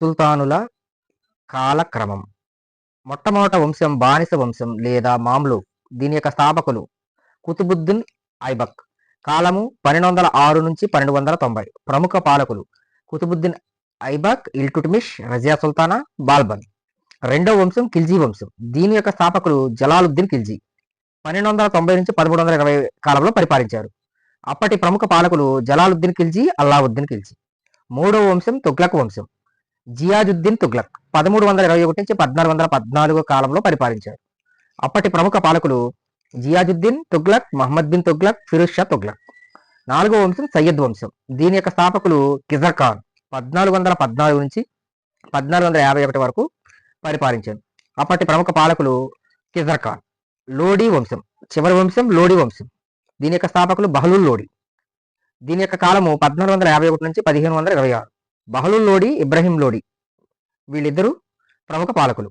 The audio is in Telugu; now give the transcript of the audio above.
సుల్తానుల కాలక్రమం. మొట్టమొదట వంశం బానిస వంశం లేదా మామ్లు దీని యొక్క స్థాపకులు కుతుబుద్దీన్ ఐబక్. కాలము పన్నెండు వందల ఆరు నుంచి పన్నెండు వందల తొంభై. ప్రముఖ పాలకులు కుతుబుద్దీన్ ఐబక్ ఇల్టుట్మిష్ రజియా సుల్తానా బాల్బన్. రెండవ వంశం ఖిల్జీ వంశం. దీని యొక్క స్థాపకులు జలాలుద్దీన్ ఖిల్జీ. పన్నెండు వందల తొంభై నుంచి పదమూడు వందల ఇరవై కాలంలో పరిపాలించారు. అప్పటి ప్రముఖ పాలకులు జలాలుద్దీన్ ఖిల్జీ అల్లావుద్దీన్ ఖిల్జీ. మూడవ వంశం తుగ్లక్ వంశం. జియాజుద్దీన్ తుగ్లక్ పదమూడు వందల ఇరవై ఒకటి నుంచి పద్నాలుగు వందల పద్నాలుగు కాలంలో పరిపాలించారు. అప్పటి ప్రముఖ పాలకులు జియాజుద్దీన్ తుగ్లక్ మహమ్మద్ బిన్ తుగ్లక్ ఫిరోజ్ షా తుగ్లక్. నాలుగో వంశం సయ్యద్ వంశం. దీని యొక్క స్థాపకులు కిజర్ ఖాన్ పద్నాలుగు వందల పద్నాలుగు నుంచి పద్నాలుగు వందల యాభై ఒకటి వరకు పరిపాలించారు. అప్పటి ప్రముఖ పాలకులు కిజర్ ఖాన్. లోడీ వంశం. చివరి వంశం లోడీ వంశం. దీని యొక్క స్థాపకులు బహలుల్ లోడి. దీని యొక్క కాలము పద్నాలుగు వందల యాభై ఒకటి నుంచి పదిహేను వందల ఇరవై ఆరు. బహలుల్ లోడి ఇబ్రహీం లోడి వీళ్ళిద్దరూ ప్రముఖ పాలకులు.